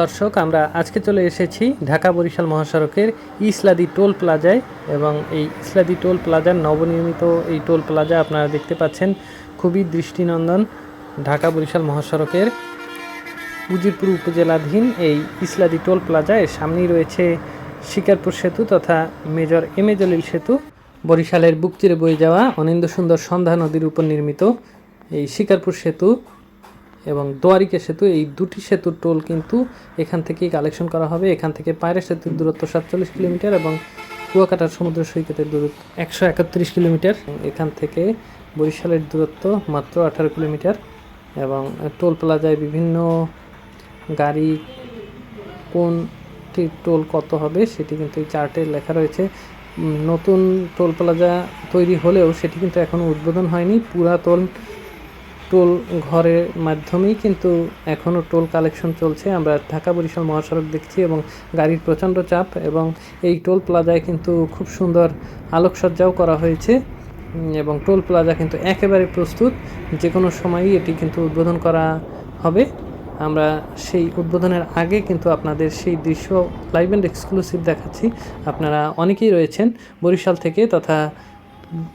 দর্শক, আমরা আজকে চলে এসেছি ঢাকা বরিশাল মহাসড়কের ইসলাদি টোল প্লাজায় এবং এই ইসলাদি টোল প্লাজার নবনির্মিত এই টোল প্লাজা আপনারা দেখতে পাচ্ছেন, খুবই দৃষ্টিনন্দন ঢাকা বরিশাল মহাসড়কের উজিরপুর উপজেলাধীন এই ইসলাদি টোল প্লাজা। এর সামনেই রয়েছে শিকারপুর সেতু তথা মেজর এম এ জলিল সেতু। বরিশালের বুকচিরে বয়ে যাওয়া অনিন্দ সুন্দর সন্ধ্যা নদীর উপর নির্মিত এই শিকারপুর সেতু এবং দোয়ারিকে সেতু, এই দুটি সেতুর টোল কিন্তু এখান থেকেই কালেকশন করা হবে। এখান থেকে পায়রা সেতুর দূরত্ব সাতচল্লিশ কিলোমিটার এবং কুয়াকাটার সমুদ্র সৈকতের দূরত্ব একশো একত্রিশ কিলোমিটার। এখান থেকে বরিশালের দূরত্ব মাত্র আঠারো কিলোমিটার এবং টোল প্লাজায় বিভিন্ন গাড়ি কোনটি টোল কত হবে সেটি কিন্তু এই চার্টে লেখা রয়েছে। নতুন টোল প্লাজা তৈরি হলেও সেটি কিন্তু এখনও উদ্বোধন হয়নি। পুরাতন টোল ঘরের মাধ্যমেই কিন্তু এখনও টোল কালেকশন চলছে। আমরা ঢাকা বরিশাল মহাসড়ক দেখছি এবং গাড়ির প্রচণ্ড চাপ এবং এই টোল প্লাজায় কিন্তু খুব সুন্দর আলোকসজ্জাও করা হয়েছে। এবং টোল প্লাজা কিন্তু একেবারে প্রস্তুত। যে কোনো সময়ই এটি কিন্তু উদ্বোধন করা হবে। আমরা সেই উদ্বোধনের আগে কিন্তু আপনাদের সেই দৃশ্য লাইভ অ্যান্ড এক্সক্লুসিভ দেখাচ্ছি। আপনারা অনেকেই রয়েছেন বরিশাল থেকে তথা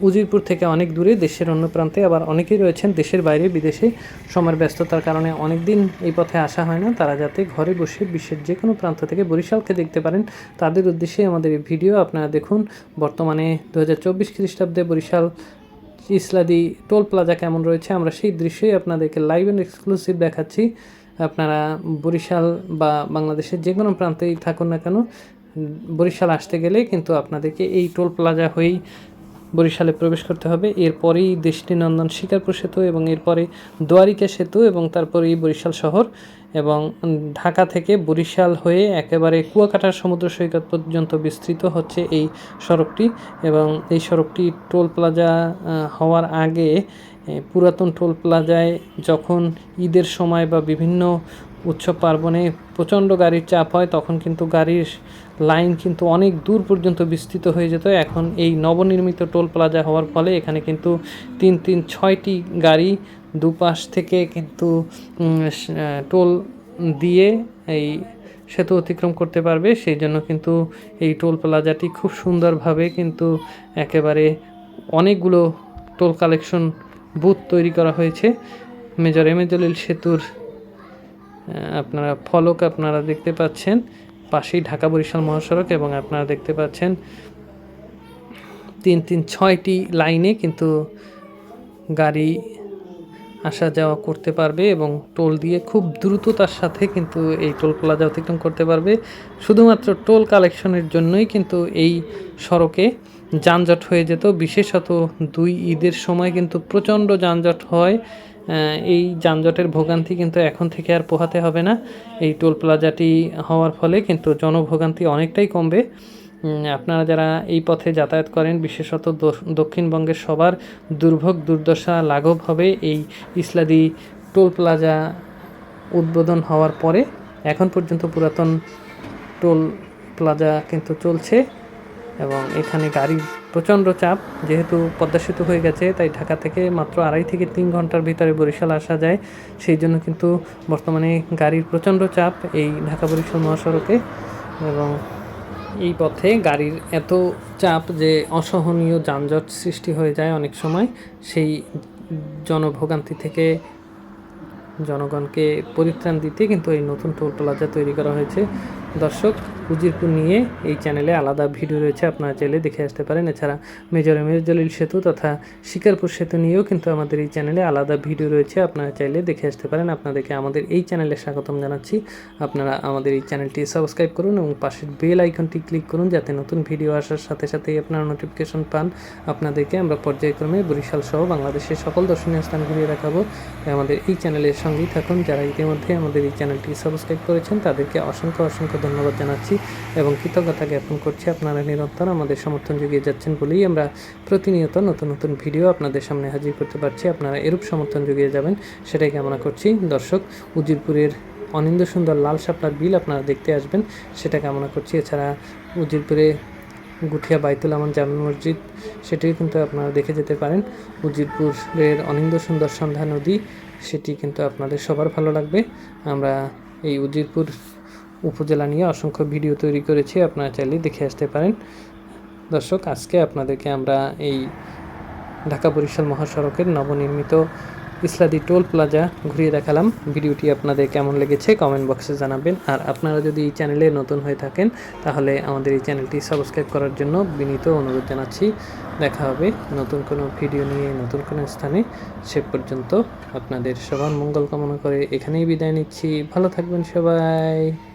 উজিরপুর থেকে অনেক দূরে, দেশের অন্য প্রান্তে আবার অনেকেই রয়েছেন দেশের বাইরে, বিদেশে। সময়ের ব্যস্ততার কারণে অনেক দিন এই পথে আসা হয় না। তারা যাতে ঘরে বসে বিশ্বের যে কোনো প্রান্ত থেকে বরিশালকে দেখতে পারেন, তাদের উদ্দেশ্যে আমাদের এই ভিডিও আপনারা দেখুন। বর্তমানে দু হাজার চব্বিশ খ্রিস্টাব্দে বরিশাল ইসলাদি টোল প্লাজা কেমন রয়েছে, আমরা সেই দৃশ্যই আপনাদেরকে লাইভ অ্যান্ড এক্সক্লুসিভ দেখাচ্ছি। আপনারা বরিশাল বা বাংলাদেশের যে কোনো প্রান্তেই থাকুন না কেন, বরিশাল আসতে গেলে কিন্তু আপনাদেরকে এই টোল প্লাজা হয়েই বরিশালে প্রবেশ করতে হবে। এরপরেই দেশটিনন্দন শিকারপুর সেতু এবং এরপরে দোয়ারিকা সেতু এবং তারপরেই বরিশাল শহর এবং ঢাকা থেকে বরিশাল হয়ে একেবারে কুয়াকাটার সমুদ্র সৈকত পর্যন্ত বিস্তৃত হচ্ছে এই সড়কটি এবং এই সড়কটি টোল প্লাজা হওয়ার আগে পুরাতন টোল প্লাজায় যখন ঈদের সময় বা বিভিন্ন উৎসব পার্বণে প্রচণ্ড গাড়ির চাপ হয়, তখন কিন্তু গাড়ির লাইন কিন্তু অনেক দূর পর্যন্ত বিস্তৃত হয়ে যেত। এখন এই নবনির্মিত টোল প্লাজা হওয়ার ফলে এখানে কিন্তু তিন তিন, ছয়টি গাড়ি দুপাশ থেকে কিন্তু টোল দিয়ে এই সেতু অতিক্রম করতে পারবে। সেই জন্য কিন্তু এই টোল প্লাজাটি খুব সুন্দরভাবে কিন্তু একেবারে অনেকগুলো টোল কালেকশন বুথ তৈরি করা হয়েছে। মেজর এম এ জলিল সেতুর আপনারা ফলক আপনারা দেখতে পাচ্ছেন। পাশেই ঢাকা বরিশাল মহাসড়ক এবং আপনারা দেখতে পাচ্ছেন তিন তিন ছয়টি লাইনে কিন্তু গাড়ি আসা যাওয়া করতে পারবে এবং টোল দিয়ে খুব দ্রুততার সাথে কিন্তু এই টোল প্লাজা অতিক্রম করতে পারবে। শুধুমাত্র টোল কালেকশনের জন্যই কিন্তু এই সড়কে যানজট হয়ে যেত। বিশেষত দুই ঈদের সময় কিন্তু প্রচণ্ড যানজট হয়। এই যানজটের ভোগান্তি কিন্তু এখন থেকে আর পোহাতে হবে না। এই টোল প্লাজাটি হওয়ার ফলে কিন্তু জনভোগান্তি অনেকটাই কমবে। আপনারা যারা এই পথে যাতায়াত করেন, বিশেষত দক্ষিণবঙ্গের সবার দুর্ভোগ, দুর্দশা, লাঘব হবে এই ইসলাদি টোল প্লাজা উদ্বোধন হওয়ার পরে। এখন পর্যন্ত পুরাতন টোল প্লাজা কিন্তু চলছে এবং এখানে গাড়ির প্রচণ্ড চাপ, যেহেতু পদ্মা সেতু হয়ে গেছে, তাই ঢাকা থেকে মাত্র আড়াই থেকে তিন ঘণ্টার ভিতরে বরিশাল আসা যায়। সেই জন্য কিন্তু বর্তমানে গাড়ির প্রচণ্ড চাপ এই ঢাকা বরিশাল মহাসড়কে এবং এই পথে গাড়ির এত চাপ যে অসহনীয় যানজট সৃষ্টি হয়ে যায় অনেক সময়। সেই জনভোগান্তি থেকে জনগণকে পরিত্রাণ দিতে কিন্তু এই নতুন টোল প্লাজা তৈরি করা হয়েছে। দর্শক, উজিরপুর নিয়ে এই চ্যানেলে আলাদা ভিডিও রয়েছে, আপনারা চাইলে দেখে আসতে পারেন। এছাড়া মেজর এমের জলিল সেতু তথা শিকারপুর সেতু নিয়েও কিন্তু আমাদের এই চ্যানেলে আলাদা ভিডিও রয়েছে, আপনারা চাইলে দেখে আসতে পারেন। আপনাদেরকে আমাদের এই চ্যানেলে স্বাগতম জানাচ্ছি। আপনারা আমাদের এই চ্যানেলটি সাবস্ক্রাইব করুন এবং পাশের বেল আইকনটি ক্লিক করুন, যাতে নতুন ভিডিও আসার সাথে সাথেই আপনারা নোটিফিকেশন পান। আপনাদেরকে আমরা পর্যায়ক্রমে বরিশাল সহ বাংলাদেশের সকল দর্শনীয় স্থান ঘুরিয়ে দেখাবো। আমাদের এই চ্যানেলের সঙ্গেই থাকুন। যারা ইতিমধ্যে আমাদের এই চ্যানেলটি সাবস্ক্রাইব করেছেন, তাদেরকে অসংখ্য অসংখ্য ধন্যবাদ জানাচ্ছি এবং কৃতজ্ঞতা জ্ঞাপন করছি আপনারা নিরন্তর আমাদের সমর্থন জুগিয়ে যাচ্ছেন বলেই আমরা প্রতিনিয়ত নতুন নতুন ভিডিও আপনাদের সামনে হাজির করতে পারছি। আপনারা এরূপ সমর্থন জুগিয়ে যাবেন, সেটাই কামনা করছি। দর্শক, উজিরপুরের অনিন্দ সুন্দর লাল শাপলার বিল আপনারা দেখতে আসবেন, সেটা কামনা করছি। এছাড়া উজিরপুরে গুঠিয়া বাইতুল আমান জামে মসজিদ, সেটিও কিন্তু আপনারা দেখে যেতে পারেন। উজিরপুরের অনিন্দ সুন্দর সন্ধ্যা নদী, সেটি কিন্তু আপনাদের সবার ভালো লাগবে। আমরা এই উজিরপুর উপজেলা নিয়ে অসংখ্য ভিডিও তৈরি করেছি, আপনারা চাইলে দেখে আসতে পারেন। দর্শক, আজকে আপনাদেরকে আমরা এই ঢাকা বরিশাল মহাসড়কের নবনির্মিত ইসলাদি টোল প্লাজা ঘুরিয়ে দেখালাম। ভিডিওটি আপনাদের কেমন লেগেছে কমেন্ট বক্সে জানাবেন। আর আপনারা যদি এই চ্যানেলে নতুন হয়ে থাকেন, তাহলে আমাদের এই চ্যানেলটি সাবস্ক্রাইব করার জন্য বিনীত অনুরোধ জানাচ্ছি। দেখা হবে নতুন কোনো ভিডিও নিয়ে, নতুন কোনো স্থানে। সে পর্যন্ত আপনাদের সবার মঙ্গল কামনা করে এখানেই বিদায় নিচ্ছি। ভালো থাকবেন সবাই।